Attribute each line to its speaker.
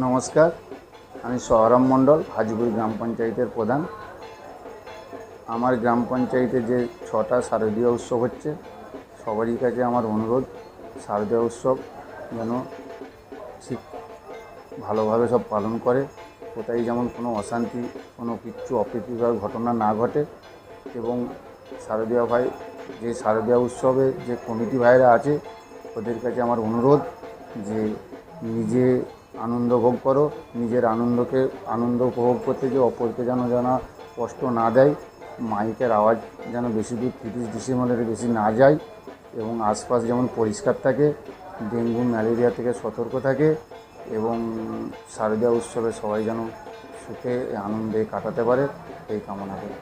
Speaker 1: নমস্কার, আমি সহরাম মণ্ডল হাজিপুর গ্রাম পঞ্চায়েতের প্রধান। আমার গ্রাম পঞ্চায়েতে যে ছটা শারদীয় উৎসব হচ্ছে, সবারই কাছে আমার অনুরোধ, শারদীয় উৎসব যেন ঠিক ভালোভাবে সব পালন করে, কোথায় যেমন কোনো অশান্তি, কোনো কিচ্ছু অপ্রীতিকর ঘটনা না ঘটে এবং শারদীয় ভাই, যে শারদীয় উৎসবে যে কমিটি ভাইরা আছে, ওদের কাছে আমার অনুরোধ যে নিজে আনন্দ ভোগ করো, নিজের আনন্দকে, আনন্দ উপভোগ করতে যে অপরকে যেন যেন কষ্ট না দেয়, মাইকের আওয়াজ যেন বেশি দূর, তিরিশ ডিসিমেলের বেশি না যায় এবং আশপাশ যেমন পরিষ্কার থাকে, ডেঙ্গু, ম্যালেরিয়া থেকে সতর্ক থাকে এবং শারদীয় উৎসবে সবাই যেন সুখে, আনন্দে কাটাতে পারে, এই কামনা করি।